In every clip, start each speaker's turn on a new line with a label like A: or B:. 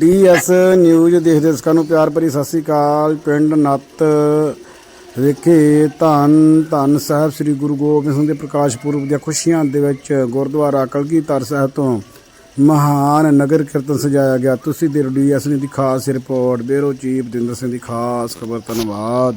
A: DS news ਦੇਖਦੇ ਦਰਸ਼ਕਾਂ ਨੂੰ ਪਿਆਰ ਭਰੀ ਸਤਿ ਸ੍ਰੀ ਅਕਾਲ। ਪਿੰਡ ਨੱਤ ਵਿਖੇ ਧੰਨ ਧੰਨ ਸਾਹਿਬ ਸ੍ਰੀ ਗੁਰੂ ਗੋਬਿੰਦ ਸਿੰਘ ਦੇ ਪ੍ਰਕਾਸ਼ ਪੁਰਬ ਦੀਆਂ ਖੁਸ਼ੀਆਂ ਦੇ ਵਿੱਚ ਗੁਰਦੁਆਰਾ ਕਲਗੀਧਰ ਸਾਹਿਬ ਤੋਂ ਮਹਾਨ ਨਗਰ ਕੀਰਤਨ ਸਜਾਇਆ ਗਿਆ। ਤੁਸੀਂ ਦੇ ਡੀਐਸ ਦੀ ਖਾਸ report. Bureau chief Dinder Singh ਦੀ ਖਾਸ ਖਬਰ। ਧੰਨਵਾਦ।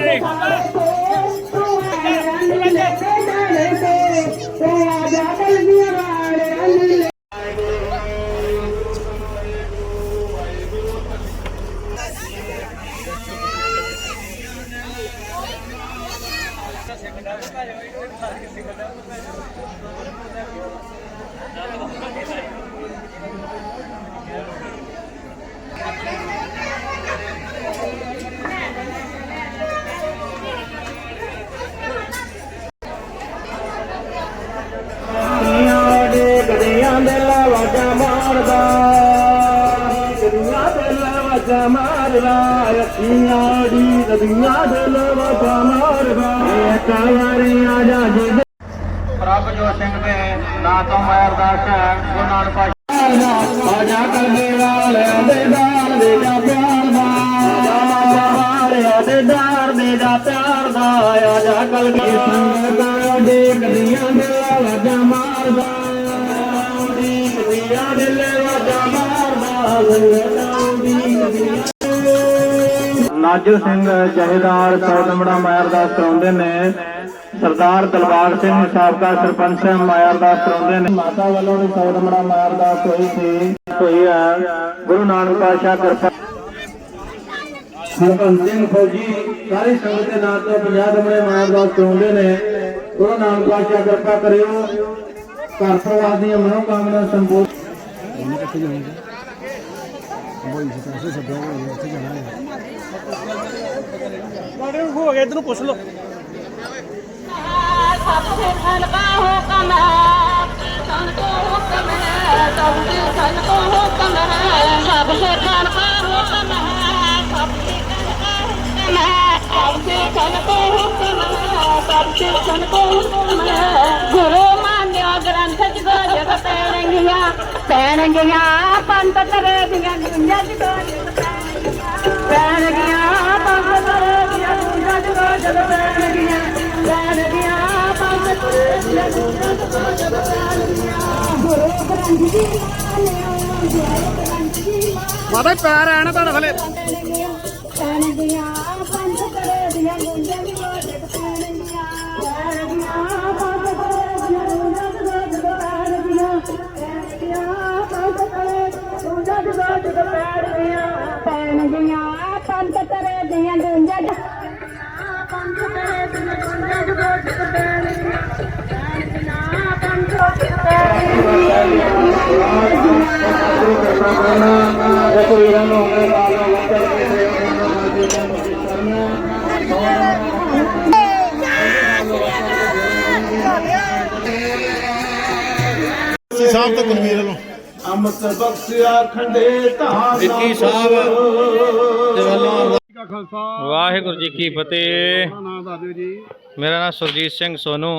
B: ਦੇ ਲਵਾਜਾ ਮਾਰਦਾ ਸਿੰਘ ਦੇ ਨਾਂ ਤੋਂ ਮੈਂ ਅਰਦਾਸ ਹੈ ਗੁਰੂ ਨਾਨਕ ਪਾਤਸ਼ਾਹ ਆ ਜਾ ਕਰਦੇ ਵਾਲਿਆਂ ਦੇ ਦਾਲ ਦੇ ਜਾ ਪਿਆਰ ਦਾ ਮਾਤਾ ਦੇ ਦਾਰ ਦੇ ਜਾ ਪਿਆਰ ਦਾ ਆ ਜਾ ਕਲ ਕੀ ਸੰਗਤ ਦੇਖਦੀਆਂ ਦੇ ਵਾਜਾ ਮਾਰਦਾ ਦੇਖਦੀਆਂ ਦੇ ਵਾਜਾ ਮਾਰਦਾ ਨਾਜਰ ਸਿੰਘ ਜਹੇਦਾਰ ਸੌਦਮੜਾ ਮਾਇਰਦਾਸ ਕਰਾਉਂਦੇ ਨੇ। ਸਰਦਾਰ ਦਲਬਾਗ ਸਿੰਘ ਸਾਬਕਾ ਸਰਪੰਚ ਮਾਇਰਦਾਸ ਕਰਾਉਂਦੇ ਨੇ। ਮਾਤਾ ਵੱਲੋਂ ਵੀ ਸੌਦਮੜਾ ਮਾਇਰਦਾਸ ਹੋਈ ਸੀ ਹੋਈ ਆ। ਗੁਰੂ ਨਾਨਕ ਪਾਤਸ਼ਾਹ ਕਿਰਪਾ। ਸਰਪੰਚ ਸਿੰਘ ਫੌਜੀ ਸਾਰੇ ਸੰਗਤ ਦੇ ਨਾਂ ਤੋਂ ਪੰਜਾਬ ਦੇ ਮਾਇਰਦਾਸ ਕਰਾਉਂਦੇ ਨੇ। ਗੁਰੂ ਨਾਨਕ ਪਾਤਸ਼ਾਹ ਕਿਰਪਾ ਕਰਿਓ। ਘਰ ਪਰਿਵਾਰ ਦੀਆਂ ਮਨੋਕਾਮਨਾ ਸੰਪੂਰਨ।
C: ਕਿੱਥੇ ਜਾਣਾ ਹੈ ਬੋਲ ਜੀ? ਤਾਂ ਸੇ ਸਭ ਹੋ ਗਿਆ ਜਾਣਾ ਹੈ ਮਾੜੇ ਹੋ ਗਿਆ ਇਧਰ ਪੁੱਛ ਲਓ ਸਭ ਦੇ ਗੁਰੂ ਮਾਨਿਆ ਗ੍ਰੰਥ ਪੈਣਗੀਆਂ ਪੈਣਗੀਆਂ ਪੰਤ ਕਰੇ ਦੀਆਂ ਦੁਨੀਆ ਚ ਗੋ ਪੰਜ ਕੁਰਸੀਆਂ ਦੁਨੀਆ ਤੋਂ ਜਦ ਪੈਣਗੀਆਂ ਗੁਰੂ ਗ੍ਰੰਥ ਜੀ ਮਾਨਿਓ ਗੁਰੂ ਗ੍ਰੰਥ ਜੀ
A: ਮਾਤਾ ਪੈਰ ਆਣ ਤੁਹਾਡੇ ਥਲੇ
C: ਪੰਜ ਕੁਰਸੀਆਂ ਦੁਨੀਆ ਤੋਂ ਜਦ ਪੈਣਗੀਆਂ ਪੈਣਗੀਆਂ ਪੰਜ ਕੁਰਸੀਆਂ ਦੁਨੀਆ ਤੋਂ ਪੰਜ ਕੁਰਸੀਆਂ ਦੁਨੀਆ ਤੋਂ ਜਦ ਪੈਣਗੀਆਂ ਪੈਣਗੀਆਂ ਪੰਜ
B: ਦੇਖੋ ਇਹਨਾਂ ਨੂੰ ਆਪਣੇ ਕਾਲੋਂ ਵਕਤ ਦੇ ਉਹਨਾਂ ਨੂੰ ਦੇ ਕਰਨਾ
A: ਸਾਹਿਬ ਤੋਂ ਕੁਲਵੀਰ ਵੱਲੋਂ
B: ਅੰਮ੍ਰਿਤ ਬਖਸ਼ਿਆ ਖੰਡੇ ਧਾਮ
D: ਵਿੱਕੀ ਸਾਹਿਬ? ਦੇ ਵੱਲੋਂ
A: ਕਾ ਖਾਲਸਾ।
D: ਵਾਹਿਗੁਰੂ ਜੀ ਕੀ ਫਤਿਹ।
A: ਆਪਣਾ ਨਾਮ ਦੱਸ ਦਿਓ ਜੀ।
D: ਮੇਰਾ ਨਾਮ ਸੁਰਜੀਤ ਸਿੰਘ ਸੋਨੂ।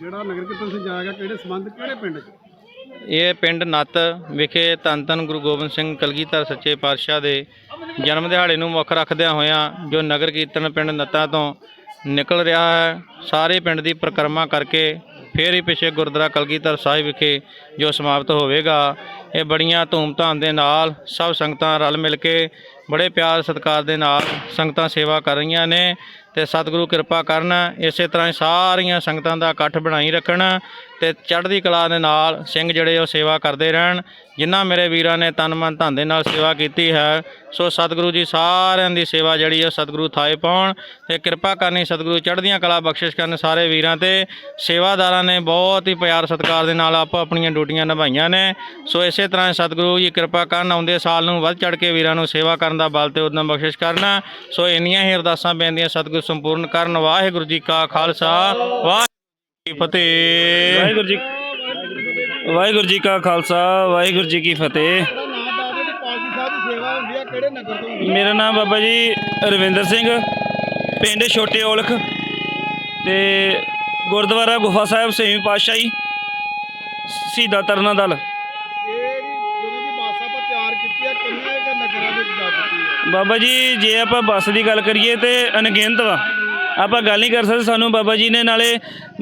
A: ਜਿਹੜਾ ਨਗਰ ਕੀਰਤਨ ਸਜਾਇਆ ਗਿਆ ਕਿਹੜੇ ਸੰਬੰਧ ਕਿਹੜੇ ਪਿੰਡ 'ਚ?
D: ਇਹ ਪਿੰਡ ਨੱਤ ਵਿਖੇ ਧੰਨ ਧੰਨ ਗੁਰੂ ਗੋਬਿੰਦ ਸਿੰਘ ਕਲਗੀਧਰ ਸੱਚੇ ਪਾਤਸ਼ਾਹ ਦੇ ਜਨਮ ਦਿਹਾੜੇ ਨੂੰ ਮੁੱਖ ਰੱਖਦਿਆਂ ਹੋਇਆਂ ਜੋ ਨਗਰ ਕੀਰਤਨ ਪਿੰਡ ਨੱਤਾ ਤੋਂ ਨਿਕਲ ਰਿਹਾ ਹੈ ਸਾਰੇ ਪਿੰਡ ਦੀ ਪਰਿਕਰਮਾ ਕਰਕੇ ਫਿਰ ਹੀ ਪਿਛੇ ਗੁਰਦੁਆਰਾ ਕਲਗੀਧਰ ਸਾਹਿਬ ਵਿਖੇ ਜੋ ਸਮਾਪਤ ਹੋਵੇਗਾ, ਇਹ ਬੜੀਆਂ ਧੂਮਧਾਮ ਦੇ ਨਾਲ ਸਭ ਸੰਗਤਾਂ ਰਲ ਮਿਲ ਕੇ ਬੜੇ ਪਿਆਰ ਸਤਿਕਾਰ ਦੇ ਨਾਲ ਸੰਗਤਾਂ ਸੇਵਾ ਕਰ ਰਹੀਆਂ ਨੇ।
B: ਤੇ ਸਤਿਗੁਰੂ ਕਿਰਪਾ ਕਰਨ, ਇਸੇ ਤਰ੍ਹਾਂ ਹੀ ਸਾਰੀਆਂ ਸੰਗਤਾਂ ਦਾ ਇਕੱਠ ਬਣਾਈ ਰੱਖਣ ਤੇ ਚੜ੍ਹਦੀ ਕਲਾ ਦੇ ਨਾਲ ਸਿੰਘ ਜਿਹੜੇ ਉਹ ਸੇਵਾ ਕਰਦੇ ਰਹਿਣ, ਜਿਨ੍ਹਾਂ ਮੇਰੇ ਵੀਰਾਂ ਨੇ ਤਨ ਮਨ ਧਨ ਦੇ ਨਾਲ ਸੇਵਾ ਕੀਤੀ ਹੈ, ਸੋ ਸਤਿਗੁਰੂ ਜੀ ਸਾਰਿਆਂ ਦੀ ਸੇਵਾ ਜਿਹੜੀ ਹੈ ਸਤਿਗੁਰੂ ਥਾਏ ਪਾਉਣ ਤੇ ਕਿਰਪਾ ਕਰਨੀ ਸਤਿਗੁਰੂ ਚੜ੍ਹਦੀਆਂ ਕਲਾ ਬਖਸ਼ਿਸ਼ ਕਰਨ ਸਾਰੇ ਵੀਰਾਂ ਤੇ। ਸੇਵਾਦਾਰਾਂ ਨੇ ਬਹੁਤ ਹੀ ਪਿਆਰ ਸਤਿਕਾਰ ਦੇ ਨਾਲ ਆਪੋ ਆਪਣੀਆਂ ਡਿਊਟੀਆਂ ਨਿਭਾਈਆਂ ਨੇ। ਸੋ ਇਸੇ ਤਰ੍ਹਾਂ ਸਤਿਗੁਰੂ ਜੀ ਕਿਰਪਾ ਕਰਨ, ਆਉਂਦੇ ਸਾਲ ਨੂੰ ਵੱਧ ਚੜ੍ਹ ਕੇ ਵੀਰਾਂ ਨੂੰ ਸੇਵਾ ਕਰਨ ਦਾ ਬਲ ਤੇ ਉਦਮ ਬਖਸ਼ਿਸ਼ ਕਰਨਾ। ਸੋ ਇੰਨੀਆਂ ਹੀ ਅਰਦਾਸਾਂ ਬੇਨਤੀਆਂ ਸਤਿਗੁਰੂ ਸੰਪੂਰਨ ਕਰਨ। ਵਾਹਿਗੁਰੂ ਜੀ ਕਾ ਖਾਲਸਾ। ਵਾਹਿਗੁਰੂ ਜੀ ਕੀ ਫਤਿਹ।
E: ਵਾਹਿਗੁਰੂ ਜੀ ਵਾਹਿਗੁਰੂ ਜੀ ਕਾ ਖਾਲਸਾ। ਵਾਹਿਗੁਰੂ ਜੀ ਕੀ ਫਤਿਹ। ਮੇਰਾ ਨਾਮ ਬਾਬਾ ਜੀ ਰਵਿੰਦਰ ਸਿੰਘ। ਪਿੰਡ ਛੋਟੇ ਔਲਖ। ਤੇ ਗੁਰਦੁਆਰਾ ਗੁਫਾ ਸਾਹਿਬ ਸੇਵੀਂ ਪਾਤਸ਼ਾਹੀ। ਸਿੱਧਾ ਤਰਨਾ ਦਲ। ਬਾਬਾ ਜੀ, ਜੇ ਆਪਾਂ ਬੱਸ ਦੀ ਗੱਲ ਕਰੀਏ ਤੇ ਅਣਗਿਣਤ ਵਾ। ਆਪਾਂ ਗੱਲ ਨਹੀਂ ਕਰ ਸਕਦੇ, ਸਾਨੂੰ ਬਾਬਾ ਜੀ ਨੇ ਨਾਲੇ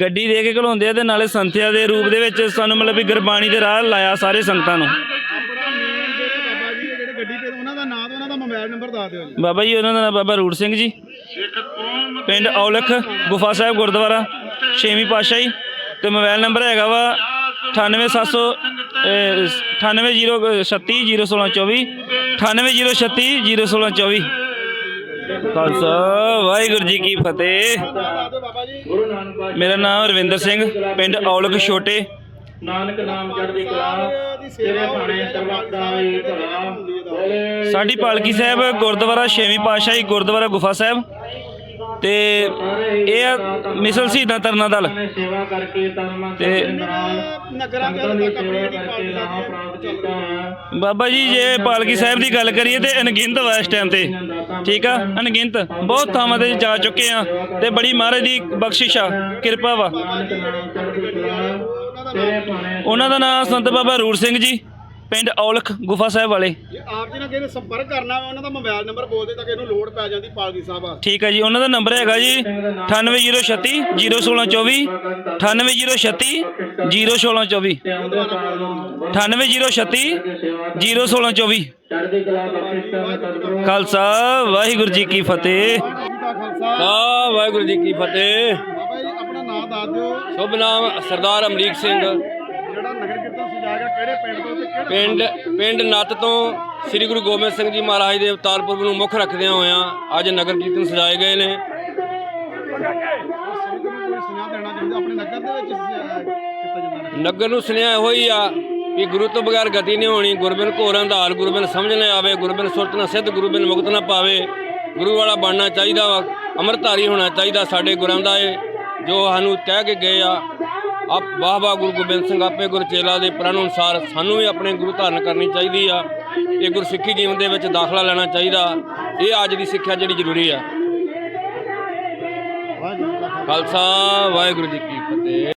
E: ਗੱਡੀ ਦੇ ਕੇ ਘਲਾਉਂਦੇ ਆ ਤੇ ਨਾਲੇ ਸੰਥਿਆ ਦੇ ਰੂਪ ਦੇ ਵਿੱਚ ਸਾਨੂੰ ਮਤਲਬ ਵੀ ਗੁਰਬਾਣੀ ਦੇ ਰਾਹ ਲਾਇਆ ਸਾਰੇ ਸੰਗਤਾਂ ਨੂੰ। ਬਾਬਾ ਜੀ, ਉਹਨਾਂ ਦਾ ਨਾਮ ਬਾਬਾ ਰੂੜ ਸਿੰਘ ਜੀ। ਪਿੰਡ ਔਲਖ, ਗੁਫਾ ਸਾਹਿਬ ਗੁਰਦੁਆਰਾ, ਛੇਵੀਂ ਪਾਤਸ਼ਾਹੀ। ਤੇ ਮੋਬਾਈਲ ਨੰਬਰ ਹੈਗਾ ਵਾ 98700 98036 98024 98036 ਖਾਲਸਾ ਵਾਹਿਗੁਰੂ ਜੀ ਕੀ ਫਤਿਹ। ਮੇਰਾ ਨਾਮ ਰਵਿੰਦਰ ਸਿੰਘ ਪਿੰਡ ਔਲਖ ਛੋਟੇ।
F: ਨਾਨਕ ਨਾਮ ਚੜ੍ਹਦੀ ਕਲਾ ਤੇਰੇ ਭਾਣੇ ਸਰਬੱਤ ਦਾ ਵੀ ਭਲਾ।
E: ਸਾਡੀ ਪਾਲਕੀ ਸਾਹਿਬ ਗੁਰਦੁਆਰਾ ਛੇਵੀਂ ਪਾਤਸ਼ਾਹੀ ਗੁਰਦੁਆਰਾ ਗੁਫਾ ਸਾਹਿਬ। ਤੇ ਇਹ ਆ ਮਿਸਲ ਸ਼ਹੀਦਾਂ ਤਰਨਾ ਦਲ।
F: ਨੇ ਸੇਵਾ ਕਰਕੇ
E: ਤੇ
F: ਦੇ ਦੇ ਪ੍ਰਾਪਤ ਕੀਤਾ
E: ਬਾਬਾ ਜੀ ਜੇ ਪਾਲਕੀ ਸਾਹਿਬ ਦੀ ਗੱਲ ਕਰੀਏ ਤੇ ਅਣਗਿਣਤ ਵਾ ਇਸ ਟਾਈਮ ਤੇ। ਠੀਕ ਆ? ਅਣਗਿਣਤ। ਬਹੁਤ ਥਾਵਾਂ ਤੇ ਜਾ ਚੁੱਕੇ ਆ ਤੇ ਬੜੀ ਮਹਾਰਾਜ ਦੀ ਬਖਸ਼ਿਸ਼ ਆ ਕਿਰਪਾ ਵਾ। ਉਹਨਾਂ ਦਾ ਨਾਮ ਸੰਤ ਬਾਬਾ ਰੂੜ ਸਿੰਘ ਜੀ। ਪਿੰਡ ਔਲਖ ਗੁਫਾ ਸਾਹਿਬ ਵਾਲੇ।
G: ਆਪ ਜੀ ਨਾਲ ਕਿਸੇ ਨੇ ਸੰਪਰਕ ਕਰਨਾ ਵਾ ਉਹਨਾਂ ਦਾ ਮੋਬਾਈਲ ਨੰਬਰ ਬੋਲ ਦੇ ਤਾਂ ਕਿ ਇਹਨੂੰ ਲੋਡ ਪੈ ਜਾਂਦੀ ਪਾਲਕੀ ਸਾਹਿਬ ਆ।
E: ਠੀਕ ਹੈ ਜੀ ਉਹਨਾਂ ਦਾ ਨੰਬਰ ਹੈਗਾ ਜੀ 98036 01624 98036 01624
F: ਤੇ ਆਉਂਦੇ ਸਾਲ ਨੂੰ
E: 98036 01624
F: ਚੜ੍ਹਦੀ ਕਲਾ ਬਖਸ਼ਿਸ਼ ਕਰਨ ਸਤਿਗੁਰੂ
E: ਖਾਲਸਾ ਵਾਹਿਗੁਰੂ ਜੀ ਕੀ ਫਤਿਹ।
G: ਜੀ
H: ਆ ਵਾਹਿਗੁਰੂ ਜੀ ਕੀ ਫਤਿਹ।
G: ਬਾਬਾ ਜੀ ਆਪਣਾ ਨਾਮ ਦੱਸ ਦਿਓ।
H: ਸ਼ੁਭ ਨਾਮ ਸਰਦਾਰ ਅਮਰੀਕ ਸਿੰਘ।
G: ਜਿਹੜਾ ਨਗਰ ਕੀਰਤਨ ਕਿਹੜੇ ਪਿੰਡ ਤੋਂ ਤੇ ਕਿਹੜੇ
H: ਪਿੰਡ ਪਿੰਡ ਨੱਤ ਤੋਂ ਸ੍ਰੀ ਗੁਰੂ ਗੋਬਿੰਦ ਸਿੰਘ ਜੀ ਮਹਾਰਾਜ ਦੇ ਅਵਤਾਰ ਪੁਰਬ ਨੂੰ ਮੁੱਖ ਰੱਖਦਿਆਂ ਹੋਇਆਂ ਅੱਜ ਨਗਰ ਕੀਰਤਨ ਸਜਾਏ ਗਏ ਨੇ। ਨਗਰ ਨੂੰ ਸੁਨੇਹਾ ਇਹੋ ਹੀ ਆ ਕਿ ਗੁਰੂ ਤੋਂ ਬਗੈਰ ਗਤੀ ਨਹੀਂ ਹੋਣੀ ਗੁਰਬਿਨ ਘੋਰ ਅੰਧਾਰ ਗੁਰਬਿਨ ਸਮਝ ਨਾ ਆਵੇ ਗੁਰਬਿਨ ਸੁਰਤ ਨਾ ਸਿੱਧ ਗੁਰਬਿਨ ਮੁਕਤ ਨਾ ਪਾਵੇ। ਗੁਰੂ ਵਾਲਾ ਬਣਨਾ ਚਾਹੀਦਾ ਵਾ, ਅੰਮ੍ਰਿਤਧਾਰੀ ਹੋਣਾ ਚਾਹੀਦਾ ਸਾਡੇ ਗੁਰਾਂ ਦਾ ਇਹ, ਜੋ ਸਾਨੂੰ ਕਹਿ ਕੇ ਗਏ ਆ। ਆਪ ਵਾਹ ਵਾਹ ਗੁਰੂ ਗੋਬਿੰਦ ਸਿੰਘ ਆਪੇ ਗੁਰ ਚੇਲਾ ਦੇ ਪ੍ਰਣ ਅਨੁਸਾਰ ਸਾਨੂੰ ਵੀ ਆਪਣੇ ਗੁਰੂ ਧਾਰਨ ਕਰਨੀ ਚਾਹੀਦੀ ਆ। ਇਹ ਗੁਰਸਿੱਖੀ ਜੀਵਨ ਦੇ ਵਿੱਚ ਦਾਖਲਾ ਲੈਣਾ ਚਾਹੀਦਾ। ਇਹ ਅੱਜ ਦੀ ਸਿੱਖਿਆ ਜਿਹੜੀ ਜ਼ਰੂਰੀ ਆ। ਖਾਲਸਾ, ਵਾਹਿਗੁਰੂ ਜੀ ਕੀ ਫਤਿਹ।